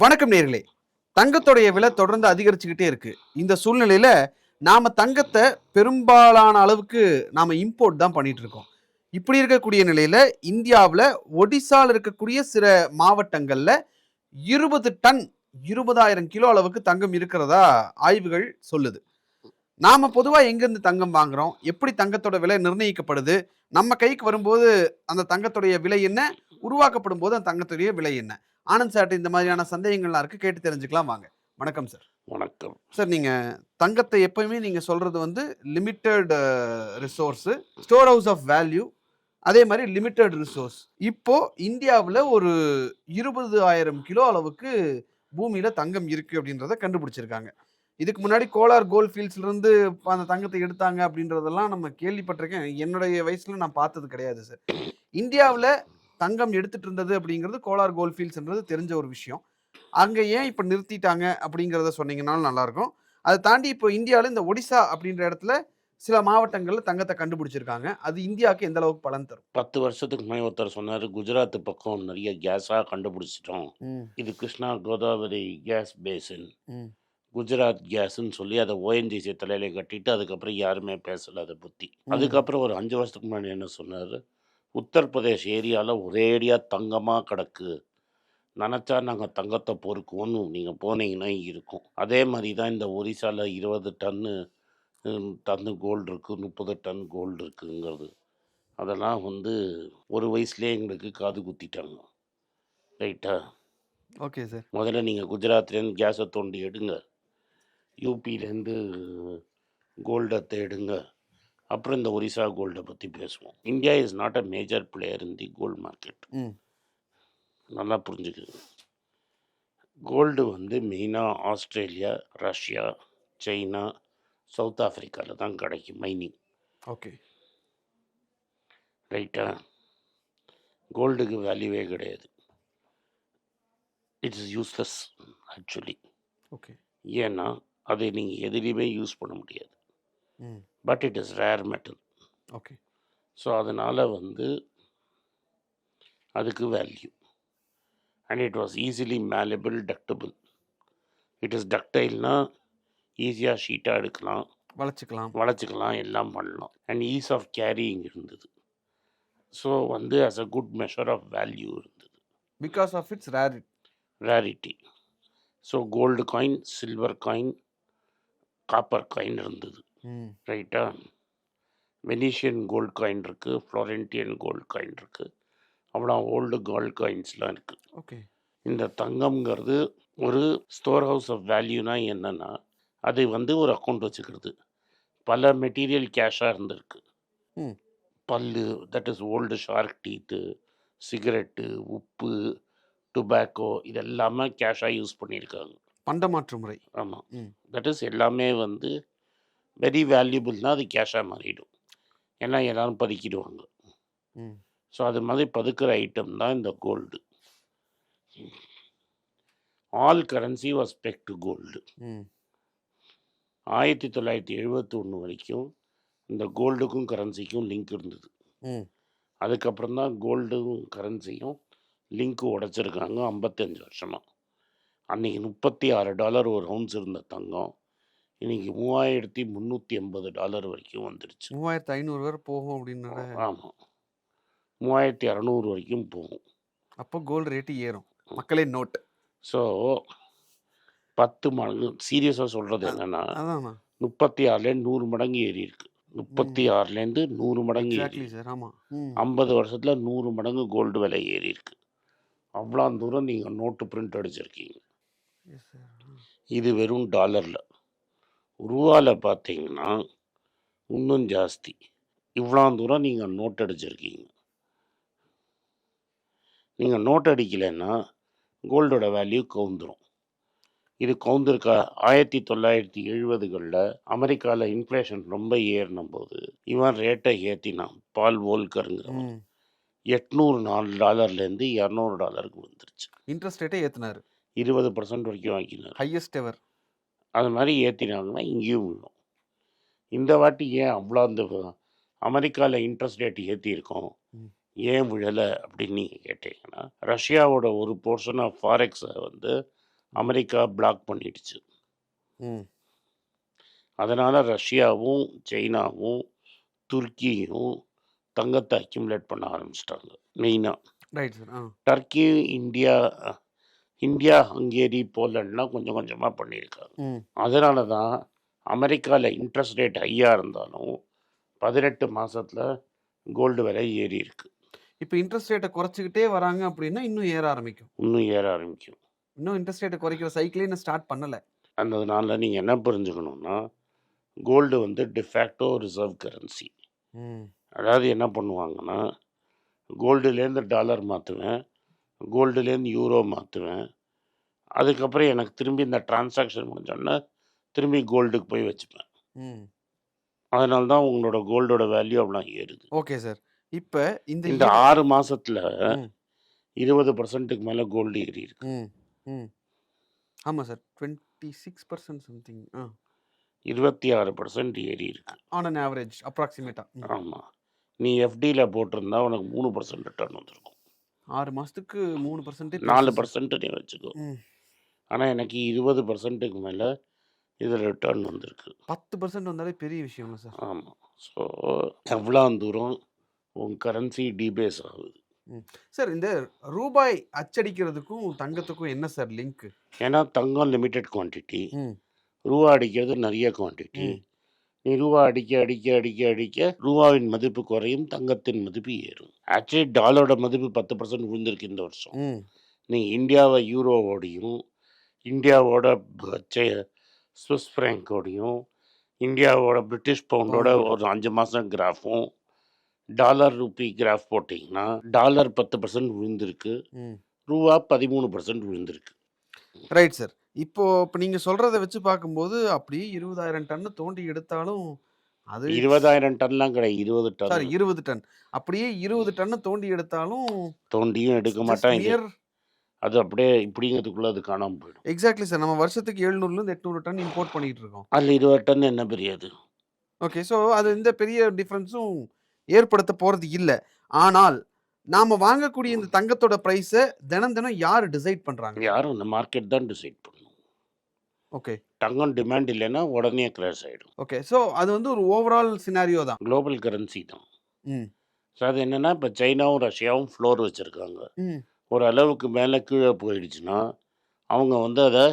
வணக்கம் நேர்களே. தங்கத்துடைய விலை தொடர்ந்து அதிகரிச்சுக்கிட்டே இருக்கு. இந்த சூழ்நிலையில நாம தங்கத்தை பெரும்பாலான அளவுக்கு நாம இம்போர்ட் தான் பண்ணிட்டு இருக்கோம். இப்படி இருக்கக்கூடிய நிலையில இந்தியாவில் ஒடிசால இருக்கக்கூடிய சில மாவட்டங்கள்ல இருபது டன் இருபதாயிரம் கிலோ அளவுக்கு தங்கம் இருக்கிறதா ஆய்வுகள் சொல்லுது. நாம பொதுவா எங்கிருந்து தங்கம் வாங்குறோம்? எப்படி தங்கத்தோட விலை நிர்ணயிக்கப்படுது? நம்ம கைக்கு வரும்போது அந்த தங்கத்துடைய விலை என்ன? உருவாக்கப்படும் போது அந்த தங்கத்துடைய விலை என்ன? ஆனந்த் சார்ட்ட இந்த மாதிரியான சந்தேகங்கள்லாம் இருக்கு கேட்டு தெரிஞ்சுக்கலாம் வாங்க. வணக்கம் சார் வணக்கம். சார் நீங்க தங்கத்தை எப்பயுமே நீங்க சொல்றது வந்து limited resource store house of value அதே மாதிரி லிமிட்டெட் ரிசோர்ஸ் இப்போ இந்தியாவில் ஒரு இருபது ஆயிரம் கிலோ அளவுக்கு பூமியில தங்கம் இருக்கு அப்படின்றத கண்டுபிடிச்சிருக்காங்க. இதுக்கு முன்னாடி கோலார் கோல்ட் ஃபீல்ட்ஸ்ல இருந்து அந்த தங்கத்தை எடுத்தாங்க அப்படின்றதெல்லாம் நம்ம கேள்விப்பட்டிருக்கேன். என்னுடைய வயசுல நான் பார்த்தது கிடையாது சார் இந்தியாவில் தங்கம் எடுத்துட்டு இருந்தது அப்படிங்கிறது கோலார் கோல்ட் ஃபீல்ட்ஸ்ன்றது தெரிஞ்ச ஒரு விஷயம். அங்கே ஏன் இப்போ நிறுத்திட்டாங்க அப்படிங்கிறத சொன்னீங்கன்னாலும் நல்லாயிருக்கும். அதை தாண்டி இப்போ இந்தியாவில் இந்த ஒடிசா அப்படின்ற இடத்துல சில மாவட்டங்களில் தங்கத்தை கண்டுபிடிச்சிருக்காங்க. அது இந்தியாவுக்கு எந்த அளவுக்கு பலன் தரும்? பத்து வருஷத்துக்கு முன்னாடி ஒருத்தர் சொன்னார் குஜராத் பக்கம் நிறைய கேஸாக கண்டுபிடிச்சிட்டோம். இது கிருஷ்ணா கோதாவரி கேஸ் பேசின். குஜராத் கேஸ்ன்னு சொல்லி அதை ஓஎன்ஜிசி தலையில கட்டிட்டு அதுக்கப்புறம் யாருமே பேசல அதை பற்றி. அதுக்கப்புறம் ஒரு அஞ்சு வருஷத்துக்கு முன்னாடி என்ன சொன்னார்? உத்தரப்பிரதேஷ் ஏரியாவில் ஒரேடியாக தங்கமாக கிடக்கு. நினச்சா நாங்கள் தங்கத்தை பொறுக்குவோன்னு நீங்கள் போனீங்கன்னா இருக்கும். அதே மாதிரி தான் இந்த ஒரிசாவில் இருபது டன்னு டன்னு கோல்டு இருக்குது முப்பது டன் கோல்டு இருக்குங்கிறது. அதெல்லாம் வந்து ஒரு வயசுலேயே எங்களுக்கு காது குத்திட்டாங்க. ரைட்டா? Okay sir. முதல்ல நீங்கள் குஜராத்லேருந்து கேஸை தோண்டி எடுங்க. யூபியிலேருந்து கோல்டை தேடுங்க அப்புறம் இந்த ஒரிசா கோல்டை பற்றி பேசுவோம். India is not a major player in the gold market நல்லா புரிஞ்சுக்குங்க. கோல்டு வந்து மெயினாக ஆஸ்திரேலியா ரஷ்யா சைனா சவுத் ஆஃப்ரிக்காவில் தான் கிடைக்கும் மைனிங். ஓகே. ரைட்டா? கோல்டுக்கு வேல்யூவே கிடையாது. It's useless actually. ஓகே. ஏன்னா அதை நீங்கள் எதுலேயுமே யூஸ் பண்ண முடியாது. But it is rare metal okay so அதனால் வந்து அதுக்கு value and it was easily malleable ductable it is டக்டைல்னா ஈஸியாக ஷீட்டாக எடுக்கலாம். வளைச்சிக்கலாம். வளைச்சிக்கலாம் எல்லாம் பண்ணலாம். அண்ட் ஈஸ் ஆஃப் கேரியிங் இருந்தது. ஸோ வந்து as a good measure of value இருந்தது. Because of its rare rarity so gold coin silver coin copper coin இருந்தது. ரைட்டா? வெனீஷியன் கோல்டு காயின் இருக்குது ஃப்ளோரென்டியன் கோல்டு காயின் இருக்குது அவ்வளோ ஓல்டு கோல்டு காயின்ஸ்லாம் இருக்குது ஓகே. இந்த தங்கம்ங்கிறது ஒரு ஸ்டோர் ஹவுஸ் ஆஃப் வேல்யூனா என்னென்னா அது வந்து ஒரு அக்கௌண்ட் வச்சுக்கிறது. பல மெட்டீரியல் கேஷாக இருந்திருக்கு. பல்லு that is old shark teeth cigarette உப்பு டுபாக்கோ இதெல்லாமே கேஷாக யூஸ் பண்ணியிருக்காங்க. பண்டமாற்று முறை. ஆமாம். தட் இஸ் எல்லாமே வந்து வெரி வேல்யூபிள்னா அது கேஷாக மாறிடும். ஏன்னா எல்லாரும் பதுக்கிடுவாங்க. ஸோ அது மாதிரி பதுக்கிற ஐட்டம் தான் இந்த gold all currency was peg to gold ஆயிரத்தி தொள்ளாயிரத்தி எழுபத்தி ஒன்று வரைக்கும் இந்த கோல்டுக்கும் கரன்சிக்கும் லிங்க் இருந்தது. அதுக்கப்புறம் தான் கோல்டும் கரன்சியும் லிங்க்கு உடைச்சிருக்காங்க. ஐம்பத்தஞ்சு வருஷமாக அன்றைக்கி முப்பத்தி ஆறு டாலர் ஒரு ounce இருந்த தங்கம். இன்னைக்கு மூவாயிரத்தி முந்நூற்றி எண்பது டாலர் வரைக்கும் வந்துடுச்சு மூவாயிரத்து ஐநூறு வரை போகும் அப்படின்னு ஆமாம் மூவாயிரத்தி அறநூறு வரைக்கும் போகும். அப்போ கோல்டு ரேட்டு ஏறும். மக்களே நோட் ஸோ பத்து மடங்கு சீரியஸாக சொல்கிறது என்னென்னா முப்பத்தி ஆறுலேருந்து நூறு மடங்கு ஏறி இருக்கு. முப்பத்தி ஆறுலேருந்து நூறு மடங்கு ஏறி ஐம்பது வருஷத்தில் நூறு மடங்கு கோல்டு விலை ஏறி இருக்கு. அவ்வளோ தூரம் நீங்கள் நோட்டு பிரிண்ட் அடிச்சிருக்கீங்க. இது வெறும் டாலரில். ரூபாவில் பார்த்தீங்கன்னா இன்னும் ஜாஸ்தி. இவ்வளோ தூரம் நீங்கள் நோட் அடிச்சிருக்கீங்க. நீங்கள் நோட் அடிக்கலைன்னா கோல்டோட வேல்யூ கவுந்துரும். இது கவுந்திருக்கா ஆயிரத்தி தொள்ளாயிரத்தி எழுபதுகளில் அமெரிக்காவில் இன்ஃப்ளேஷன் ரொம்ப ஏறின போது இவன் ரேட்டை ஏற்றினான் பால் வோல்கருங்கிறவன். ம். எட்நூறு நாலு டாலர்லேருந்து இரநூறு டாலருக்கு வந்துருச்சு. இன்ட்ரெஸ்ட் ரேட்டே ஏற்றினாரு இருபது பர்சன்ட் வரைக்கும் வாங்கினார். ஹையஸ்ட் எவர் அது மாதிரி ஏற்றினாங்கன்னா இங்கேயும் விழும். இந்த வாட்டி ஏன் அவ்வளோ அந்த அமெரிக்காவில் இன்ட்ரெஸ்ட் ரேட் ஏற்றிருக்கோம் ம். ஏன் விழலை அப்படின்னு நீங்கள் கேட்டீங்கன்னா ரஷ்யாவோட ஒரு போர்ஷன் ஆஃப் ஃபாரெக்ஸை வந்து அமெரிக்கா பிளாக் பண்ணிடுச்சு. அதனால் ரஷ்யாவும் சைனாவும் துருக்கியும் தங்கத்தை அக்யூமுலேட் பண்ண ஆரம்பிச்சிட்டாங்க மெயினாக right Turkey India India Hungary போலண்ட்லாம் கொஞ்சம் கொஞ்சமாக பண்ணியிருக்காங்க. அதனால தான் அமெரிக்காவில் இன்ட்ரெஸ்ட் ரேட் ஹையாக இருந்தாலும் பதினெட்டு மாசத்துல கோல்டு விலை ஏறி இருக்கு. இப்போ இன்ட்ரெஸ்ட் ரேட்டை குறைச்சிக்கிட்டே வராங்க அப்படின்னா இன்னும் ஏற ஆரம்பிக்கும். இன்னும் ஏற ஆரம்பிக்கும். இன்னும் இன்ட்ரெஸ்ட் ரேட்டை குறைக்கிற சைக்கிளே இன்னும் ஸ்டார்ட் பண்ணலை. அதனால நீங்கள் என்ன புரிஞ்சுக்கணும்னா கோல்டு வந்து டிஃபேக்டோ ரிசர்வ் கரன்சி அதாவது என்ன பண்ணுவாங்கன்னா கோல்டுலேருந்து டாலர் மாற்றுவேன் கோல்டுலேருந்து யூரோ மாற்றுவேன். அதுக்கப்புறம் எனக்கு திரும்பி இந்த டிரான்சாக்ஷன் முடிஞ்சோடனே திரும்பி கோல்டுக்கு போய் வச்சுப்பேன். அதனால தான் உங்களோட கோல்டோட வேல்யூ அவ்வளோ ஏறுது. Okay sir. இப்போ இந்த இந்த ஆறு மாசத்துல ம். இருபது பர்சன்ட்டுக்கு மேலே கோல்டு ஏறி இருக்கு. ஆமாம் sir. Twenty six percent something ஆ. இருபத்தி ஆறு பர்சன்ட் ஏறி இருக்கு. ஆன் அன் ஆவரேஜ் அப்ராக்சிமேட்டாக ஆமாம் நீ எஃப்டியில் போட்டிருந்தா உனக்கு மூணு பர்சன்ட் ரிட்டர்ன் வந்திருக்கும். ஆறு மாதத்துக்கு மூணு பர்சன்டேஜ் நாலு பர்சன்ட் நீ வச்சுக்கோ. ஆனால் எனக்கு இருபது பர்சன்ட்டுக்கு மேலே இதில் ரிட்டர்ன் வந்திருக்கு. பத்து பர்சன்ட் வந்தாலே பெரிய விஷயம் சார். ஆமாம் ஸோ எவ்வளோ தூரம் உன் கரன்சி டிபேஸ் ஆகுது? சார் இந்த ரூபாய் அச்சடிக்கிறதுக்கும் தங்கத்துக்கும் என்ன சார் லிங்க் ஏன்னா தங்கம் லிமிட்டெட் குவான்டிட்டி ரூபா அடிக்கிறது நிறைய குவான்டிட்டி ரூபா அடிக்க அடிக்க அடிக்க அடிக்க ரூபாவின் மதிப்பு குறையும் தங்கத்தின் மதிப்பு ஏறும். ஆக்சுவலி டாலரோட மதிப்பு பத்து பர்சன்ட் விழுந்திருக்கு இந்த வருஷம். நீ இந்தியாவை யூரோவோடையும் இந்தியாவோட ஸ்விஸ் ஃப்ராங்கோடையும் இந்தியாவோட பிரிட்டிஷ் பவுண்டோட. ஒரு அஞ்சு மாதம் கிராஃபும் டாலர் ரூபி கிராஃப் போட்டிங்கன்னா டாலர் பத்து பர்சன்ட் விழுந்திருக்கு. ரூபா பதிமூணு பர்சன்ட் விழுந்திருக்கு. Right sir. இப்போ இப்போ நீங்கள் சொல்கிறத வச்சு பார்க்கும்போது அப்படியே இருபதாயிரம் டன்னு தோண்டி எடுத்தாலும் அது இருபதாயிரம் டன்லாம் கிடையாது. இருபது சாரி டன் இருபது டன். அப்படியே இருபது டன்னு தோண்டி எடுத்தாலும் தோண்டியும் எடுக்க மாட்டாங்க அது அப்படியே இப்படிங்கிறதுக்குள்ள அது காணாமல் போயிடும். எக்ஸாக்ட்லி சார் நம்ம வருஷத்துக்கு எழுநூறுலேருந்து எட்நூறு டன் இம்போர்ட் பண்ணிட்டு இருக்கோம். அதில் இருபது டன் என்ன பெரியது ஓகே ஸோ அது எந்த பெரிய டிஃப்ரென்ஸும் ஏற்படுத்த போகிறது இல்லை. ஆனால் நாம் வாங்கக்கூடிய இந்த தங்கத்தோட ப்ரைஸை தினம் தினம் யார் டிசைட் பண்ணுறாங்க யாரும் இந்த மார்க்கெட் தான் டிசைட் பண்ணணும் ஓகே. தங்கம் டிமாண்ட் இல்லைன்னா உடனே கிராஷ் ஆகிடும் ஓகே. ஸோ அது வந்து ஒரு ஓவரால் சினாரியோ தான். குளோபல் கரன்சி தான். ம். ஸோ அது என்னென்னா இப்போ சைனாவும் ரஷ்யாவும் ஃப்ளோர் வச்சுருக்காங்க. ஒரு அளவுக்கு மேலே கீழே போயிடுச்சுன்னா அவங்க வந்து அதை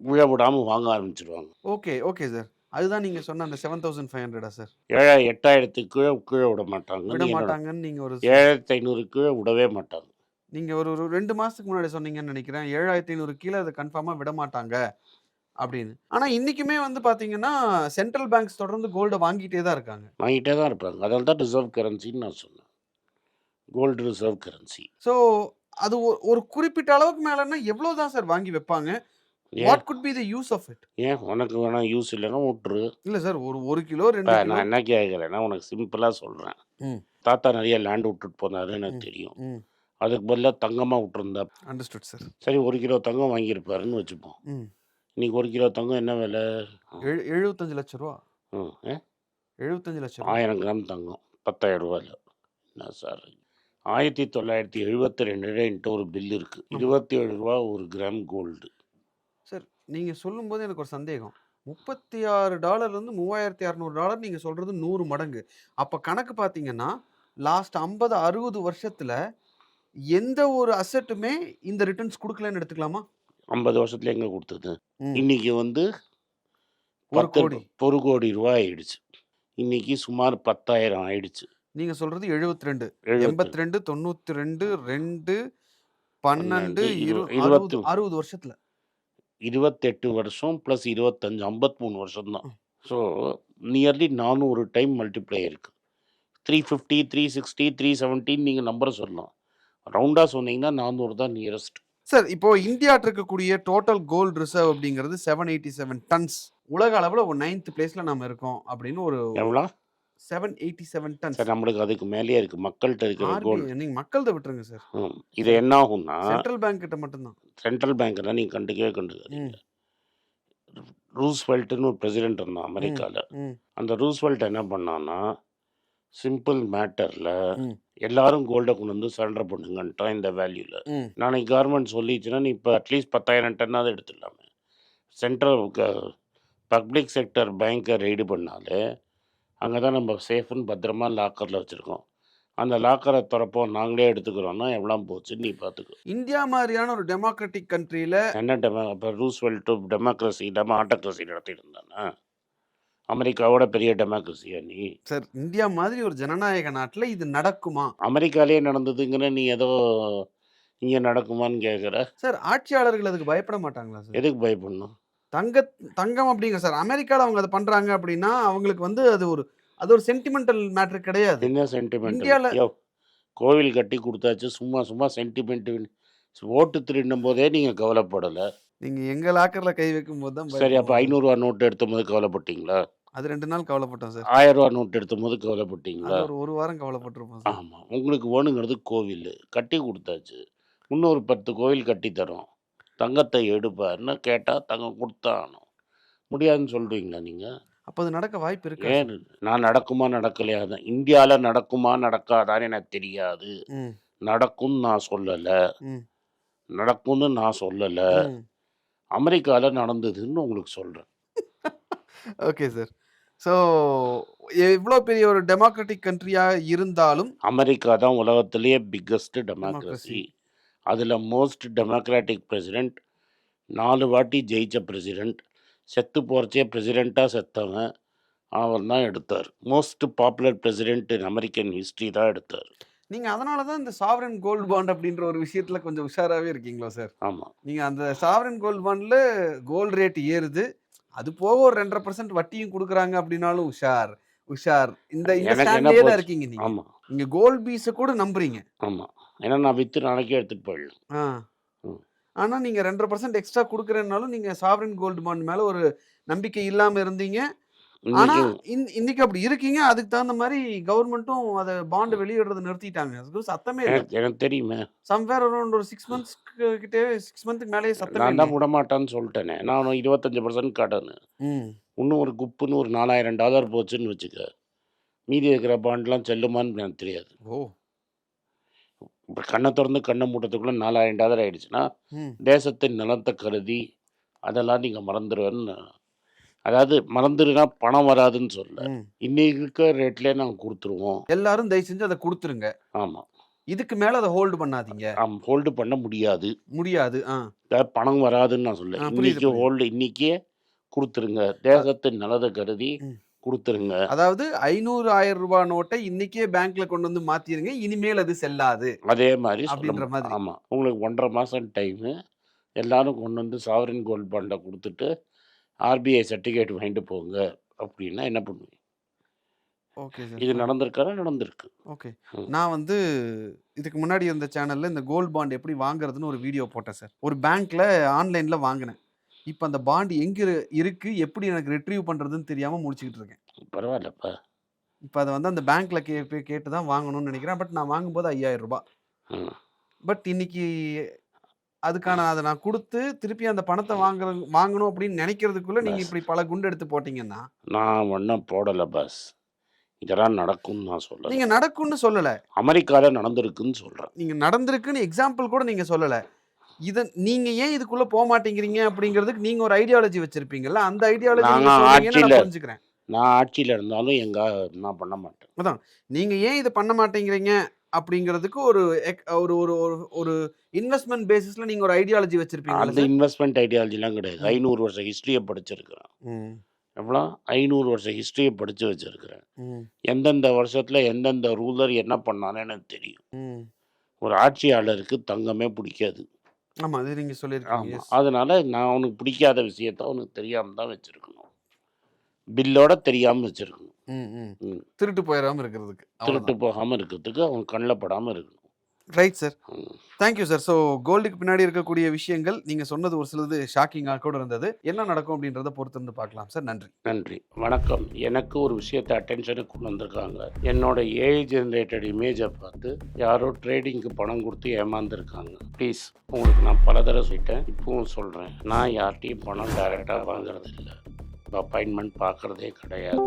கீழே விடாமல் வாங்க ஆரம்பிச்சிடுவாங்க ஓகே ஓகே சார். அதுதான் நீங்கள் சொன்ன அந்த செவன் தௌசண்ட் ஃபைவ் ஹண்ட்ரடா சார்? ஏழா எட்டாயிரத்துக்கு கீழே கீழே விட மாட்டாங்க விட மாட்டாங்கன்னு நீங்கள் ஒரு ஏழாயிரத்தி ஐநூறு கீழே விடவே மாட்டாங்க. நீங்கள் ஒரு ஒரு ரெண்டு மாதத்துக்கு முன்னாடி சொன்னீங்கன்னு நினைக்கிறேன். ஏழாயிரத்தி ஐநூறு கீழே அதை கன்ஃபார்மாக விட மாட்டாங்க அப்படின்னு. ஆனால் இன்றைக்குமே வந்து பார்த்தீங்கன்னா சென்ட்ரல் பேங்க்ஸ் தொடர்ந்து கோல்டை வாங்கிட்டே தான் இருக்காங்க. வாங்கிட்டே தான் இருப்பாங்க. அதனால தான் ரிசர்வ் கரன்சின்னு நான் சொன்னேன். கோல்டு ரிசர்வ் கரன்சி ஸோ அது ஒரு- குறிப்பிட்ட அளவுக்கு மேலேன்னா எவ்வளோ தான் சார் வாங்கி வைப்பாங்க? What good be the use of it ஏன்? உனக்கு வேணா யூஸ் இல்லைன்னா விட்டுரு. இல்லை சார் ஒரு ஒரு கிலோ ரெண்டு நான் என்ன கேட்குறேன்னா உனக்கு சிம்பிளாக சொல்கிறேன். தாத்தா நிறைய லேண்ட் விட்டுட்டு போனாரு எனக்கு. தெரியும். அதுக்கு பதிலாக தங்கமாக விட்டுருந்தா. அண்டர்ஸ்டுட் சார் சரி ஒரு கிலோ தங்கம் வாங்கியிருப்பாருன்னு வச்சுப்போம். இன்னைக்கு ஒரு கிலோ தங்கம் என்ன விலை? எழு எழுபத்தஞ்சு லட்ச ரூபா? எழுபத்தஞ்சு லட்ச ரூபா. ஆயிரம் கிராம் தங்கம் பத்தாயிரம் ரூபாயில். என்ன சார்? ஆயிரத்தி தொள்ளாயிரத்தி எழுபத்தி என்கிட்ட ஒரு பில் இருக்குது. இருபத்தி ஏழு ரூபா ஒரு கிராம் கோல்டு சார் நீங்கள் சொல்லும்போது எனக்கு ஒரு சந்தேகம். முப்பத்தி ஆறு டாலர்லேருந்து மூவாயிரத்தி அறநூறு டாலர் நீங்கள் சொல்கிறது நூறு மடங்கு. அப்போ கணக்கு பார்த்தீங்கன்னா லாஸ்ட் ஐம்பது அறுபது வருஷத்தில் எந்த ஒரு அசட்டுமே இந்த ரிட்டர்ன்ஸ் கொடுக்கலன்னு எடுத்துக்கலாமா? ஐம்பது வருஷத்துல எங்கே கொடுத்தது. இன்னைக்கு வந்து ஒரு பத்து கோடி. ஒரு கோடி ரூபாய் ஆயிடுச்சு. இன்னைக்கு சுமார் பத்தாயிரம் ஆயிடுச்சு. நீங்கள் சொல்கிறது எழுபத்தி ரெண்டு எழுபத்தி எண்பத்தி ரெண்டு தொண்ணூற்றி ரெண்டு ரெண்டு பன்னெண்டு பன்னெண்டு, இரு இரு- அறுபது இருபத்து- அறுபது வருஷத்தில். இருபத்தெட்டு வருஷம் ப்ளஸ் இருபத்தஞ்சு ஐம்பத்தி மூணு வருஷம் தான். ஸோ நியர்லி நானூறு டைம் மல்டிப்ளை இருக்கு. Three fifty three sixty three செவன்ட்டின்னு நீங்கள் நம்பரை சொல்லலாம். ரவுண்டாக சொன்னீங்கன்னா நானூறு தான் நியரஸ்ட் சார் இப்போ இந்தியாட்ட இருக்கக்கூடிய டோட்டல் கோல்டு ரிசர்வ் அப்படிங்கிறது செவன் எயிட்டி செவன் டன்ஸ் உலக அளவில் ஒரு நைன்த் பிளேஸ்ல நம்ம இருக்கோம் அப்படின்னு ஒரு எவ்வளோ? Seven eighty seven tons sir நம்மளுக்கு அதுக்கு மேலேயே இருக்கு. மக்கள்கிட்ட இருக்கிற கோல்டு ஆர்பிஐ நீங்க மக்கள்த விட்டுருங்க சார். இது என்ன ஆகும்னா சென்ட்ரல் பேங்க் கிட்ட மட்டும்தான். சென்ட்ரல் பேங்க்கெல்லாம் நீங்கள் கண்டுக்கவே கண்டுக்காதீங்க. ரூஸ்வெல்ட்னு ஒரு பிரசிடென்ட் இருந்தான் அமெரிக்காவில் அந்த ரூஸ்வெல்ட் என்ன பண்ணான்னா சிம்பிள் மேட்டரில். எல்லாரும் கோல்டை கொண்டு வந்து சரண்டர் பண்ணுங்கன்ட்டான் இந்த வேல்யூவில் நாளைக்கு கவர்மெண்ட் சொல்லிச்சுன்னா நீ இப்போ அட்லீஸ்ட் பத்தாயிரம் டன்னாவது எடுத்துடலாமே. சென்ட்ரல் பப்ளிக் செக்டர் பேங்க்கை ரெய்டு பண்ணாலே அங்கே தான் நம்ம சேஃப்னு பத்திரமா லாக்கரில் வச்சுருக்கோம். அந்த லாக்கரை திறப்போம் நாங்களே எடுத்துக்கிறோன்னா எவ்வளோ போச்சு நீ பார்த்துக்கோ இந்தியா மாதிரியான ஒரு டெமோக்ராட்டிக் கண்ட்ரியில என்ன டெமோ இப்போ ரூஸ்வெல்ட்டு டெமோக்ரஸி டெமோ ஆட்டோக்ரஸி நடத்திட்டு இருந்தானா? அமெரிக்காவோட பெரிய டெமோக்ரஸியா நீ? சார் இந்தியா மாதிரி ஒரு ஜனநாயக நாட்டுல இது நடக்குமா? அமெரிக்காலே நடந்ததுங்கிற நீ ஏதோ இங்கே நடக்குமான்னு கேட்குற சார் ஆட்சியாளர்கள் அதுக்கு பயப்பட மாட்டாங்களா சார்? எதுக்கு பயப்படணும்? தங்க தங்கம் அப்படிங்க சார். அமெரிக்கால அவங்க அதை பண்றாங்க அப்படின்னா அவங்களுக்கு வந்து அது ஒரு அது ஒரு சென்டிமெண்டல் மேட்டர் கிடையாது. என்ன சென்டிமெண்ட் யோ கோவில் கட்டி கொடுத்தாச்சு சும்மா சும்மா சென்டிமெண்ட் ஓட்டு திருடும் போதே நீங்கள் கவலைப்படலை. நீங்க எங்க லாக்கர்ல கை வைக்கும் போது தான் சரி அப்போ. ஐநூறுரூவா நோட்டு எடுத்த போது கவலைப்பட்டீங்களா? அது ரெண்டு நாள் கவலைப்பட்டோம் சார். ஆயிரம் ரூபா நோட்டு எடுத்த போது கவலைப்பட்டீங்களா? ஒரு ஒரு வாரம் கவலைப்பட்டிருப்போம் சார். ஆமாம் உங்களுக்கு வேணுங்கிறது கோவில். கட்டி கொடுத்தாச்சு. இன்னொரு பத்து கோவில் கட்டி தரோம் தங்கத்தை எடுப்பாருன்னு கேட்டால் தங்கம் கொடுத்தாகணும் முடியாதுன்னு சொல்கிறீங்களா நீங்கள் அப்ப அது நடக்க வாய்ப்பு இருக்கு ஏன் நான் நடக்குமா நடக்கலையா தான் இந்தியாவில் நடக்குமா நடக்காதான்னு எனக்கு தெரியாது. நடக்கும்னு நான் சொல்லலை. நடக்கும்னு நான் சொல்லலை. அமெரிக்காவில் நடந்ததுன்னு உங்களுக்கு சொல்கிறேன் ஓகே சார். ஸோ எவ்வளோ பெரிய ஒரு டெமோக்ராட்டிக் கண்ட்ரியாக இருந்தாலும் அமெரிக்கா தான் உலகத்திலேயே பிக்கஸ்ட். டெமோக்ரஸி அதில் மோஸ்ட் டெமோக்ராட்டிக் பிரசிடெண்ட் நாலு வாட்டி ஜெயிச்ச பிரசிடெண்ட் செத்து போகிறச்சே பிரசிடெண்ட்டாக செத்தவன் அவர் தான் எடுத்தார். Most popular president in American history தான் எடுத்தார். நீங்கள் அதனால தான் இந்த சாவரன் கோல்டு பாண்ட் அப்படின்ற ஒரு விஷயத்தில் கொஞ்சம் உஷாராகவே இருக்கீங்களா சார் ஆமாம் நீங்கள் அந்த சாவரன் கோல்டு பாண்டில் கோல்டு ரேட் ஏறுது. அது போக ஒரு ரெண்டரை பர்சன்ட் வட்டியும் கொடுக்குறாங்க அப்படின்னாலும் உஷார் உஷார். இந்த இந்த? இருக்கீங்க நீங்கள் ஆமாம் நீங்கள் கோல்ட் பீஸை கூட நம்புறீங்க. ஆமாம் ஏன்னா நான் விற்று நாளைக்கே எடுத்துகிட்டு போயிடலாம். ஆ. ம். ஆனால் நீங்கள் ரெண்டரை பர்சன்ட் எக்ஸ்ட்ரா கொடுக்குறேன்னாலும் நீங்கள் சாவரன் கோல்டு பாண்ட் மேலே ஒரு நம்பிக்கை இல்லாமல் இருந்தீங்க. ஆனா இன்னைக்கு இன்- இன்னைக்கு அப்படி இருக்கீங்க. அதுக்கு தகுந்த மாதிரி கவர்மெண்ட்டும் அதை பாண்ட் வெளியிடுறத நிறுத்திட்டாங்க. சத்தமே எனக்கு தெரியுமே. சம்வேர் அரௌண்ட் ஒரு சிக்ஸ் மந்த்ஸ் கிட்டே சிக்ஸ் மந்த்துக்கு மேலேயே சத்தமே நான் தான் இல்லை. விடமாட்டான்னு சொல்லிட்டேனே. நான் இருபத்தஞ்சி பர்சன்ட் கடன் இன்னும் ஒரு குப்புன்னு ஒரு நாலாயிரம் டாலர் போச்சுன்னு வச்சுக்க. மீதி இருக்கிற பாண்ட்லாம் செல்லுமான்னு எனக்கு தெரியாது. ஓ. கண்ணை திறந்து கண்ணை மூட்டத்துக்குள்ளே நாலாயிரம் டாலர் ஆயிடுச்சுன்னா தேசத்தின் நலத்தை கருதி அதெல்லாம் நீங்கள் மறந்துடுவேன்னு அதாவது மறந்துடுனா பணம் வராதுன்னு சொல்ல. இன்னைக்கு இருக்க ரேட்லேயே நாங்கள் கொடுத்துருவோம். எல்லாரும் தயவு செஞ்சு அதை கொடுத்துருங்க. ஆமாம் இதுக்கு மேல அதை ஹோல்டு பண்ணாதீங்க. ஆம் ஹோல்டு பண்ண முடியாது. முடியாது ஆ. பணம் வராதுன்னு நான் சொல்ல இன்னைக்கு. ஹோல்டு இன்னைக்கே கொடுத்துருங்க. தேசத்தின் நலத்தை கருதி. கொடுத்துருங்க. அதாவது ஐநூறு ஆயிரம் ரூபாய் நோட்டை இன்னைக்கே பேங்க்ல கொண்டு வந்து மாத்திருங்க. இனிமேல் அது செல்லாது. அதே மாதிரி அப்படின்ற மாதிரி. ஆமாம் உங்களுக்கு ஒன்றரை மாதம் டைமு எல்லாரும் கொண்டு வந்து சாவரின் கோல்ட் பாண்டை கொடுத்துட்டு ஆர்பிஐ சர்டிஃபிகேட் வாங்கிட்டு போங்க அப்படின்னா என்ன பண்ணுவீங்க? ஓகே இது சார் நடந்திருக்காரா? நடந்திருக்கு. ஓகே. நான் வந்து இதுக்கு முன்னாடி இருந்த சேனல்ல இந்த கோல்ட் பாண்ட் எப்படி வாங்குறதுன்னு ஒரு வீடியோ போட்டேன் சார். ஒரு பேங்க்ல ஆன்லைன்ல வாங்கினேன். இப்போ அந்த பாண்ட் எங்க இரு- இருக்கு? எப்படி எனக்கு ரிட்ரீவ் பண்றதுன்னு தெரியாம முடிச்சுக்கிட்டு இருக்கேன். பரவாயில்லப்பா. இப்போ அதை வந்து அந்த பேங்க்ல கே கேட்டு தான் வாங்கணும்னு நினைக்கிறேன். பட் நான் வாங்கும்போது ஐயாயிரம் ரூபாய். பட் இன்னைக்கு அதுக்கான அதை நான் கொடுத்து திருப்பி அந்த பணத்தை வாங்குற வாங்கணும் அப்படின்னு நினைக்கிறதுக்குள்ள நீங்க. இப்படி பல குண்டு எடுத்து போட்டீங்கன்னா நான் ஒன்றும் போடலை பாஸ். இதெல்லாம் நடக்கும்னு நான் சொல்ல நீங்க நடக்கும்னு சொல்லல. அமெரிக்காவில் நடந்திருக்குன்னு சொல்கிறேன் நீங்க நடந்திருக்குன்னு எக்ஸாம்பிள் கூட நீங்க சொல்லல. இத நீங்க ஏன் இதுக்குள்ள போக மாட்டேங்கிறீங்க அப்படிங்கிறதுக்கு நீங்க ஒரு ஐடியாலஜி வச்சிருப்பீங்கல்ல அந்த ஐடியாலஜி புரிஞ்சுக்கிறேன். நான் ஆட்சியில் இருந்தாலும் எங்க நான் பண்ண மாட்டேன். நீங்க ஏன் இதை பண்ண மாட்டேங்கிறீங்க? அப்படிங்கிறதுக்கு ஒரு ஒரு ஒரு ஒரு- இன்வெஸ்ட்மெண்ட் பேசிஸ்ல நீங்க ஒரு ஐடியாலஜி வச்சிருப்பீங்கல்ல அந்த இன்வெஸ்ட்மெண்ட் ஐடியாலஜிலாம் கிடையாது. ஐநூறு வருஷம் ஹிஸ்ட்ரியை படிச்சிருக்கிறேன் எவ்வளோ? ஐநூறு வருஷம் ஹிஸ்ட்ரியை படித்து வச்சிருக்கிறேன். எந்தெந்த வருஷத்தில் எந்தெந்த ரூலர் என்ன பண்ணான்னு எனக்கு தெரியும். ஒரு ஆட்சியாளருக்கு தங்கமே பிடிக்காது. ஆமா அது நீங்க சொல்லியிருக்கீங்க. அதனால நான் அவனுக்கு பிடிக்காத விஷயத்த அவனுக்கு தெரியாமல் தான் வச்சுருக்கணும். பில்லோட தெரியாமல் வச்சுருக்கணும். ம், ம். ம். திருட்டு போயிடாம இருக்கிறதுக்கு. திருட்டு போகாமல் இருக்கிறதுக்கு அவன் கண்ணில் படாமல் இருக்கணும். Right sir. ம். தேங்க்யூ சார் ஸோ கோல்டுக்கு பின்னாடி இருக்கக்கூடிய விஷயங்கள் நீங்க சொன்னது ஒரு சிலது ஷாக்கிங்காக கூட இருந்தது. என்ன நடக்கும் அப்படின்றத பொறுத்து இருந்து பார்க்கலாம் சார். நன்றி. நன்றி. வணக்கம். எனக்கு ஒரு விஷயத்தை அட்டென்ஷனுக்கு கொண்டு வந்திருக்காங்க. என்னோட ஏஐ ஜென்ரேட்டட் இமேஜை பார்த்து யாரோ ட்ரேடிங்க்கு பணம் கொடுத்து ஏமாந்துருக்காங்க. ப்ளீஸ் உங்களுக்கு நான் பல தடவை சொல்லிட்டேன். இப்பவும் சொல்கிறேன் நான் யார்கிட்டையும் பணம் டைரெக்டாக வாங்குறது இல்லை அப்பாயின்மெண்ட் பார்க்குறதே கிடையாது.